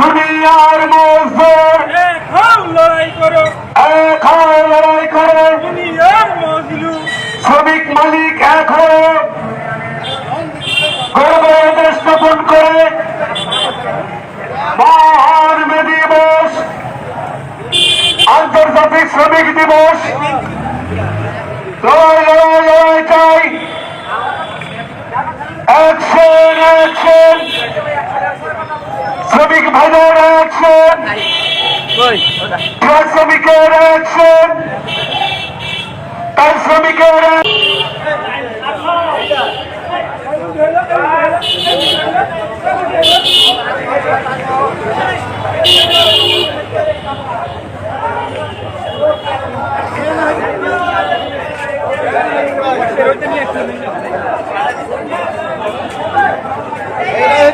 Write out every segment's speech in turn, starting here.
দুনিয়ার লড়াই করো। শ্রমিক মালিক এক হয়ে স্থাপন করে। মহান দিবস আন্তর্জাতিক শ্রমিক দিবস লড়াই লড়াই লড়াই চাই অ্যাকশন অ্যাকশন শ্রমিক অ্যাকশন ট্রাক শ্রমিকের অ্যাকশন তার শ্রমিকের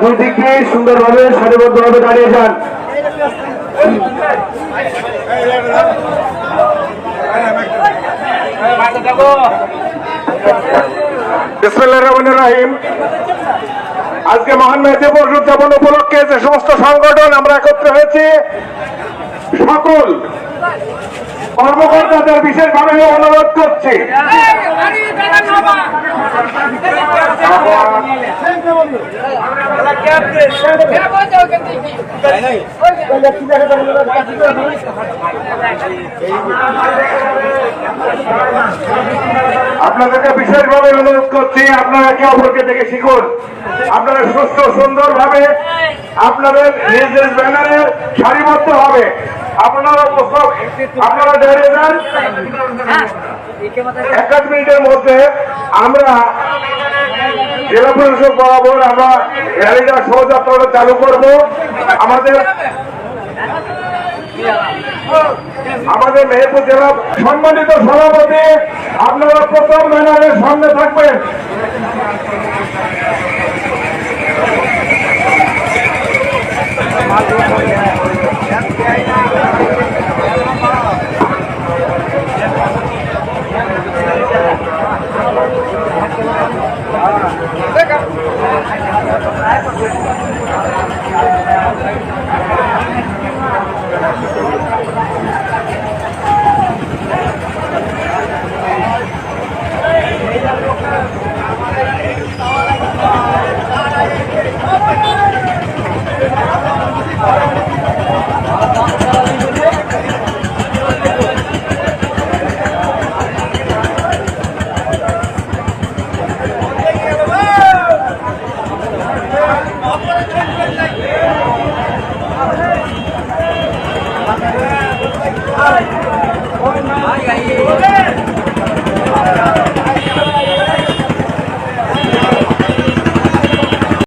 দুই দিক দিয়ে সুন্দরভাবে সারিবদ্ধভাবে দাঁড়িয়ে যান। রহিম। আজকে মহান মে দিবস উদযাপন উপলক্ষে যে সমস্ত সংগঠন আমরা একত্র হয়েছি, সকল কর্মকর্তাদের বিশেষভাবে অনুরোধ করছি। আপনাদেরকে বিশেষভাবে অনুরোধ করছি আপনারা একে অপরকে দেখে শিখুন। আপনারা সুস্থ সুন্দরভাবে আপনাদের নিজ নিজ ব্যানারে সারিবদ্ধ হবে। আপনারা আপনারা দাঁড়িয়ে যান। এক আধ মিনিটের মধ্যে আমরা জেলা প্রশাসক বরাবর আমরা র্যালিটা শোভাযাত্রাটা চালু করব। আমাদের আমাদের মেহেরপুর জেলা সম্মানিত সভাপতি আপনারা প্রথম ব্যানারের সামনে Ay, ay, ay.